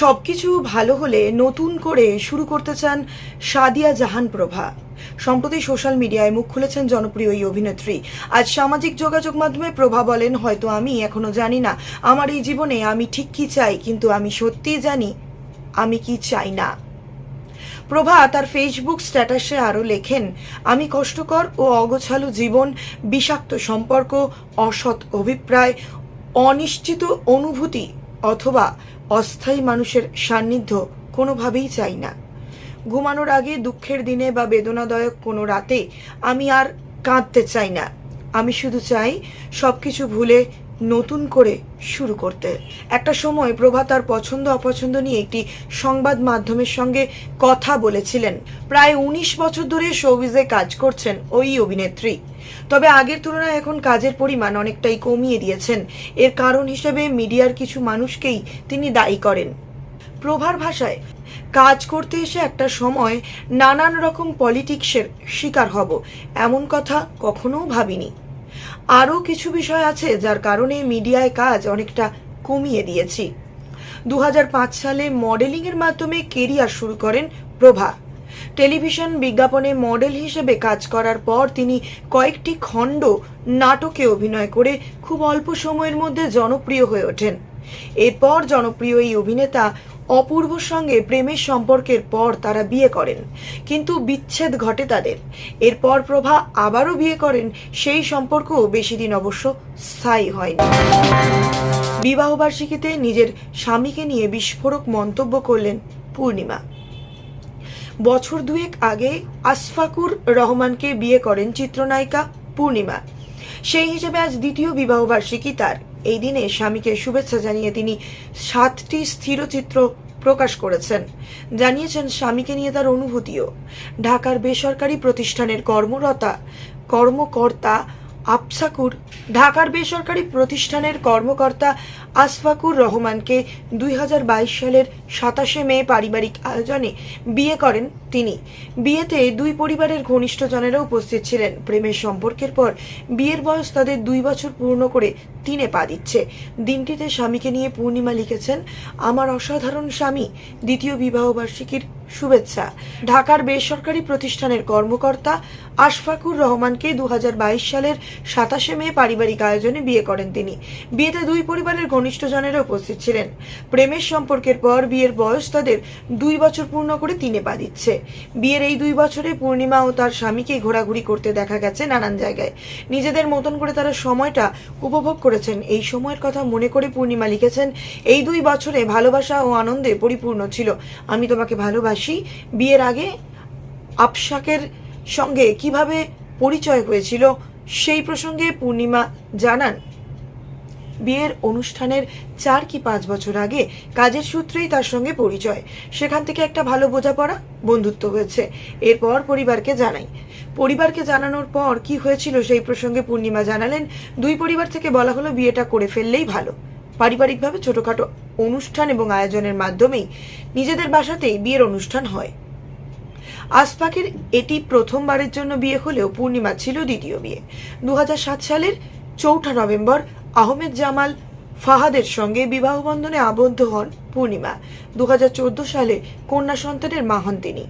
সবকিছু ভালো হলে নতুন করে শুরু করতে চান সাদিয়া জাহান প্রভা। সম্প্রতি সোশ্যাল মিডিয়ায় মুখ খুলেছেন জনপ্রিয় এই অভিনেত্রী। আজ সামাজিক যোগাযোগ মাধ্যমে প্রভা বলেন, হয়তো আমি এখনও জানি না। আমার এই জীবনে আমি ঠিক কি চাই, কিন্তু আমি সত্যিই জানি, আমি কি চাই না। প্রভা তার ফেসবুক স্ট্যাটাসে আরও লেখেন, আমি কষ্টকর ও অগোছালো জীবন, বিষাক্ত সম্পর্ক, অসৎ অভিপ্রায়, অনিশ্চিত অনুভূতি অথবা অস্থায়ী মানুষের সান্নিধ্য কোনোভাবেই চাই না। ঘুমানোর আগে দুঃখের দিনে বা বেদনাদায়ক কোনো রাতে আমি আর কাঁদতে চাই না। আমি শুধু চাই সব কিছু ভুলে নতুন করে শুরু করতে। একটা সময় প্রভা তার পছন্দ অপছন্দ নিয়ে একটি সংবাদ মাধ্যমের সঙ্গে কথা বলেছিলেন। প্রায় উনিশ বছর ধরে শোবিজে কাজ করছেন ওই অভিনেত্রী। তবে আগের তুলনায় এখন কাজের পরিমাণ অনেকটাই কমিয়ে দিয়েছেন। এর কারণ হিসেবে মিডিয়ার কিছু মানুষকেই তিনি দায়ী করেন। প্রভার ভাষায়, কাজ করতে এসে একটা সময় নানান রকম পলিটিক্সের শিকার হব, এমন কথা কখনো ভাবিনি। আরও কিছু বিষয় আছে যার কারণে মিডিয়ায় কাজ অনেকটা কমিয়ে দিয়েছি। দু হাজার পাঁচ সালে মডেলিংয়ের মাধ্যমে কেরিয়ার শুরু করেন প্রভা। টেলিভিশন বিজ্ঞাপনে মডেল হিসেবে কাজ করার পর তিনি কয়েকটি খণ্ড নাটকে অভিনয় করে খুব অল্প সময়ের মধ্যে জনপ্রিয় হয়ে ওঠেন। এরপর জনপ্রিয় এই অভিনেতা অপূর্বর সঙ্গে প্রেমের সম্পর্কের পর তারা বিয়ে করেন। কিন্তু বিচ্ছেদ ঘটে তাদের। এরপর প্রভা আবারও বিয়ে করেন, সেই সম্পর্কও বেশি দিন অবশ্য স্থায়ী হয়নি। বিবাহবার্ষিকীতে নিজের স্বামীকে নিয়ে বিস্ফোরক মন্তব্য করলেন পূর্ণিমা। বছর দুয়েক আগে আসফাকুর রহমানকে বিয়ে করেন চিত্রনায়িকা পূর্ণিমা। সেই হিসেবে আজ দ্বিতীয় বিবাহবার্ষিকী তার। এই দিনে স্বামীকে শুভেচ্ছা জানিয়ে তিনি সাতটি স্থিরচিত্র প্রকাশ করেছেন। জানিয়েছেন স্বামীকে নিয়ে তার অনুভূতিও। ঢাকার বেসরকারি প্রতিষ্ঠানের কর্মরতা, কর্মকর্তা আফসাকুর, ঢাকার বেসরকারি প্রতিষ্ঠানের কর্মকর্তা আসফাকুর রহমানকে দুই হাজার বাইশ সালের সাতাশে মে পারিবারিক আয়োজনে বিয়ে করেন তিনি। বিয়েতে দুই পরিবারের ঘনিষ্ঠজনেরা উপস্থিত ছিলেন। প্রেমের সম্পর্কের পর বিয়ের বয়স তাদের দুই বছর পূর্ণ করে তিনে পা দিচ্ছে। দিনটিতে স্বামীকে নিয়ে পূর্ণিমা লিখেছেন, আমার অসাধারণ স্বামী। দ্বিতীয় বিবাহবার্ষিকীর শুভেচ্ছা। ঢাকার বেসরকারি প্রতিষ্ঠানের কর্মকর্তা আশফাকুর রহমানকে দু হাজার বাইশ সালের সাতাশে মে পারিবারিক আয়োজনে বিয়ে করেন তিনি। বিয়েতে দুই পরিবারের ঘনিষ্ঠজনেরা উপস্থিত ছিলেন। প্রেমের সম্পর্কের পর বিয়ের বয়স তাদের দুই বছর পূর্ণ করে তিনে পা দিচ্ছে। বিয়ের এই দুই বছরে পূর্ণিমা ও তার স্বামীকে ঘোরাঘুরি করতে দেখা গেছে নানান জায়গায়। নিজেদের মতন করে তারা সময়টা উপভোগ করেছেন। এই সময়ের কথা মনে করে পূর্ণিমা লিখেছেন, এই দুই বছরে ভালোবাসা ও আনন্দে পরিপূর্ণ ছিল। আমি তোমাকে ভালোবাসি। বিয়ের আগে আফশাকের সঙ্গে কীভাবে পরিচয় হয়েছিল সেই প্রসঙ্গে পূর্ণিমা জানান। বিয়ের অনুষ্ঠানের চার কি পাঁচ বছর আগে কাজের সূত্রেই তার সঙ্গে পরিচয়। সেখান থেকে একটা ভালো বোঝাপড়া বন্ধুত্ব হয়েছে। এরপর পরিবারকে জানাই। পরিবারকে জানানোর পর কি হয়েছিল সেই প্রসঙ্গে পূর্ণিমা জানালেন। দুই পরিবার থেকে বলা হলো বিয়েটা করে ফেললেই ভালো। পারিবারিকভাবে ছোটখাটো অনুষ্ঠান এবং আয়োজনের মাধ্যমেই নিজেদের বাসাতেই বিয়ের অনুষ্ঠান হয়। আসপাকের এটি প্রথমবারের জন্য বিয়ে হলেও পূর্ণিমা ছিল দ্বিতীয় বিয়ে। দু হাজার সাত সালের চৌঠা নভেম্বর আহমেদ জামাল ফাহাদের সঙ্গে বিবাহ বন্ধনে আবদ্ধ হন পূর্ণিমা। দু হাজার চোদ্দ সালে কন্যা সন্তানের মা হন তিনি।